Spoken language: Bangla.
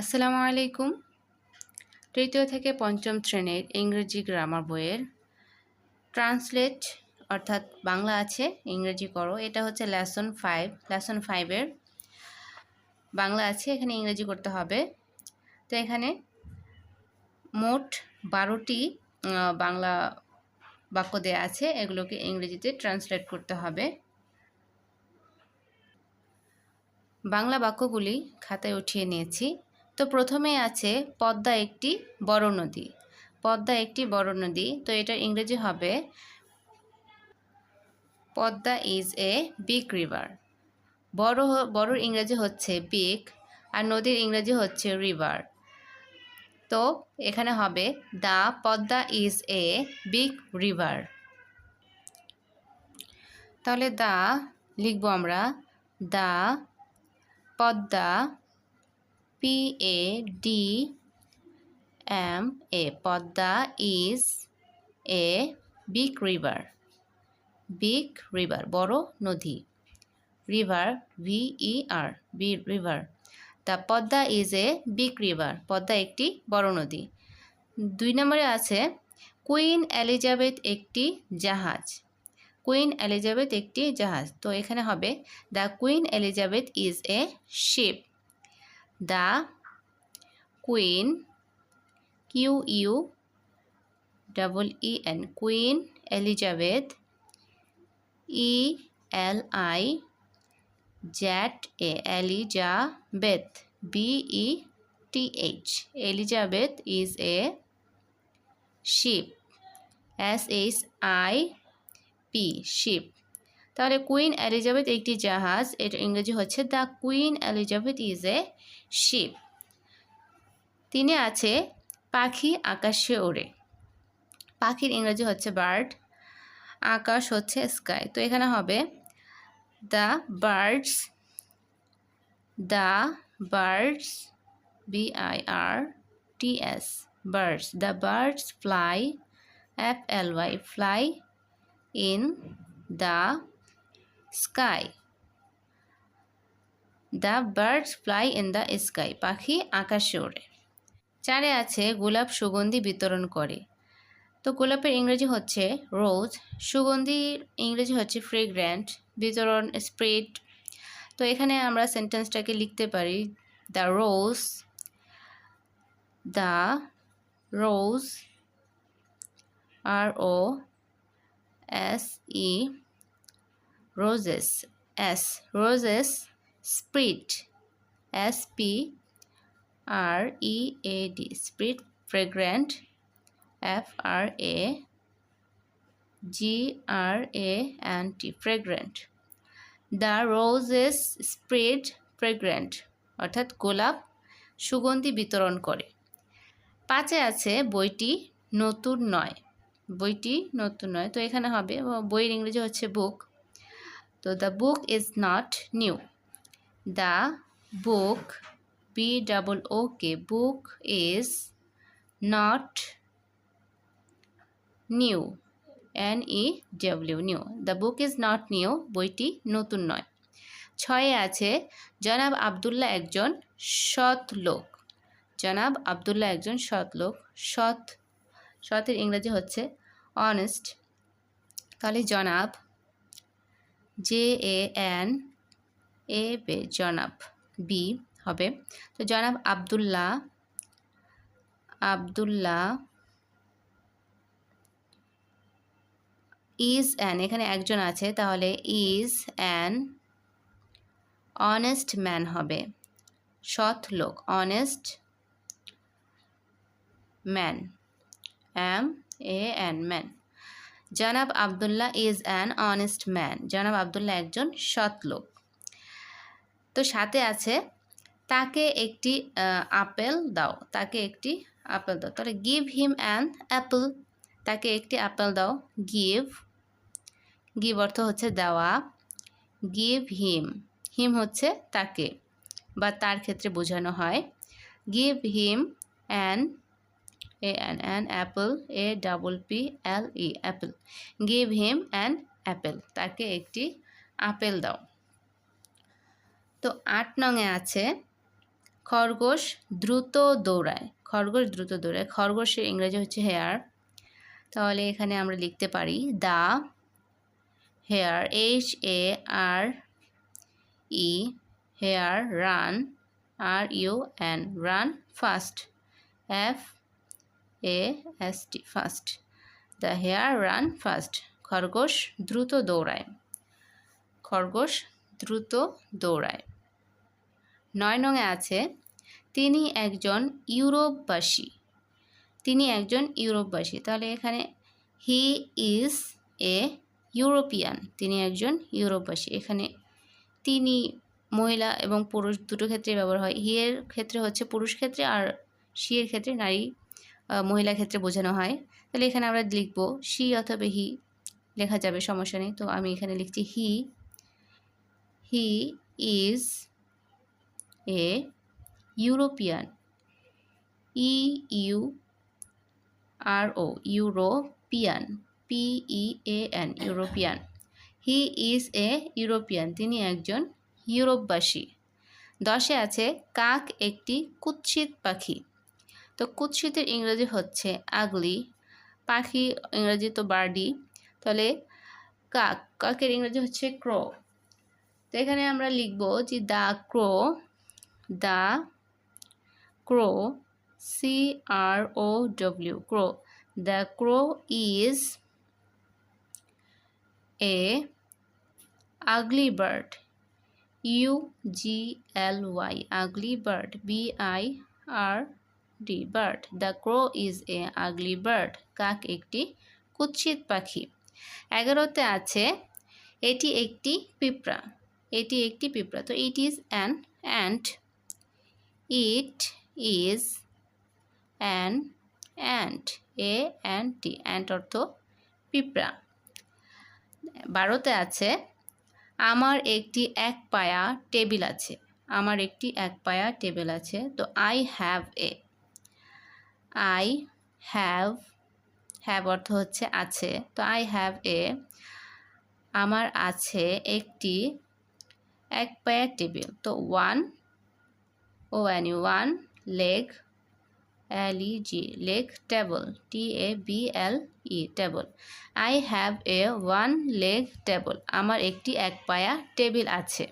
আসসালামু আলাইকুম। তৃতীয় থেকে পঞ্চম শ্রেণির ইংরেজি গ্রামার বইয়ের ট্রান্সলেট, অর্থাৎ বাংলা আছে, ইংরেজি করো। এটা হচ্ছে লেসন ফাইভ, লেসন ফাইভের বাংলা আছে, এখানে ইংরেজি করতে হবে। তো এখানে মোট বারোটি বাংলা বাক্য দেওয়া আছে, এগুলোকে ইংরেজিতে ট্রান্সলেট করতে হবে। বাংলা বাক্যগুলি খাতায় উঠিয়ে নিয়েছি। তো প্রথমে আছে পদ্মা একটি বড় নদী। পদ্মা একটি বড় নদী, তো এটার ইংরেজি হবে Padma is a big river. বড় বড়র ইংরেজি হচ্ছে বিগ, আর নদীর ইংরেজি হচ্ছে রিভার। তো এখানে হবে the Padma is a big river. তাহলে দা লিখব আমরা the Padma P A D M A Padma is a big river big river বড় নদী river V E R B river the Padma is a big river Padma একটি বড় নদী। দুই নম্বরে আছে কুইন এলিজাবেথ একটি জাহাজ কুইন এলিজাবেথ একটি জাহাজ। তো এখানে হবে the queen Elizabeth is a ship the queen Q U double E N queen Elizabeth E L I Z A Elizabeth B E T H Elizabeth is a ship S H I P ship তাহলে কুইন এলিজাবেথ একটি জাহাজ এর ইংরেজি হচ্ছে the queen Elizabeth is a ship তিনি আছে পাখি আকাশে ওড়ে। পাখির ইংরেজি হচ্ছে বার্ড আকাশ হচ্ছে স্কাই তো এখানে হবে the birds the birds B I R T S birds the birds fly F L Y fly in the sky the birds fly in the sky পাখি আকাশে ওড়ে। চারে আছে গোলাপ সুগন্ধি বিতরণ করে। তো গোলাপের ইংরেজি হচ্ছে রোজ সুগন্ধির ইংরেজি হচ্ছে ফ্রেগ্র্যান্ট বিতরণ স্প্রেড তো এখানে আমরা সেন্টেন্সটাকে লিখতে পারি the rose the rose R O S E roses s roses spread s p r e a d spread fragrant f r a g r a n t fragrant the roses spread fragrant অর্থাৎ গোলাপ সুগন্ধি বিতরণ করে পাঁচে আছে বইটি নতুন নয় বইটি নতুন নয় তো এখানে হবে বইয়ের ইংরেজি হচ্ছে বুক তো the book is not new the book B double O K book is not new N E W new the book is not new বইটি নতুন নয়। ছয়ে আছে, জনাব আবদুল্লাহ একজন সৎ লোক। জনাব আবদুল্লাহ একজন সৎ লোক। সৎ, সতের ইংরেজি হচ্ছে অনেস্ট তাহলে জনাব জে এ এন এ বে জনাব বি হবে। তো জনাব আবদুল্লাহ আবদুল্লাহ ইজ অ্যান এখানে একজন আছে, তাহলে ইজ অ্যান অনেস্ট ম্যান হবে। সৎ লোক honest man M A N man জনাব Abdullah is an honest man. জনাব আবদুল্লাহ একজন সৎ লোক। তো সাথে আছে, তাকে একটি আপেল দাও। তাকে একটি আপেল দাও। তাহলে গিভ হিম অ্যান অ্যাপেল তাকে একটি আপেল দাও। গিভ গিভ অর্থ হচ্ছে দেওয়া। গিভ হিম হিম হচ্ছে তাকে। বা তার ক্ষেত্রে বোঝানো হয়। Give him an a an an apple A double P L E apple give him an apple তাকে একটি আপেল দাও। তো আট নঙে আছে, খরগোশ দ্রুত দৌড়ায়। খরগোশ দ্রুত দৌড়ায়। খরগোশের ইংরেজি হচ্ছে হেয়ার। তাহলে এখানে আমরা লিখতে পারি the hare, H A R E, hare, run, R U N, run fast, F A S T fast the hare run fast খরগোশ দ্রুত দৌড়ায়। খরগোশ দ্রুত দৌড়ায়। নয় নঙে আছে, তিনি একজন ইউরোপবাসী। তিনি একজন ইউরোপবাসী। তাহলে এখানে হি ইজ এ ইউরোপিয়ান তিনি একজন ইউরোপবাসী। এখানে তিনি মহিলা এবং পুরুষ দুটো ক্ষেত্রে ব্যবহার হয়। হি এর ক্ষেত্রে হচ্ছে পুরুষ ক্ষেত্রে আর সি এর ক্ষেত্রে নারী মহিলা ক্ষেত্রে বোঝানো হয়। তাহলে এখানে আমরা লিখব, সি অথবা হি লেখা যাবে, সমস্যা নেই। তো আমি এখানে লিখছি, he he is a European, E U R O, European, P E A N, European. He is a European, তিনি একজন ইউরোপবাসী। দশে আছে, কাক একটি কুৎসিত পাখি। তো কুৎসিতের ইংরেজি হচ্ছে আগলি, পাখি ইংরেজি তো বার্ডি, তাহলে কাক কাকের ইংরেজি হচ্ছে ক্রো। তো এখানে আমরা লিখব যে the crow the crow, C R O W, crow. The crow is a ugly bird, U G L Y, ugly bird, B I R D bird the crow is a ugly bird কাক একটি কুৎসিত পাখি। এগারোতে আছে, এটি একটি পিঁপড়া। এটি একটি পিঁপড়া। তো it is an ant it is an ant A and T ant অর্থ পিঁপড়া। বারোতে আছে, আমার একটি এক পায়া টেবিল আছে। আমার একটি এক পায়া টেবিল আছে। তো I have a I have have অর্থ হচ্ছে আছে। তো আই হ্যাভ এ আমার আছে একটি, এক পায়ের টেবিল তো one O U one leg L E G leg table T A B L E table I have a one leg table আমার একটি, এক পায়া টেবিল আছে।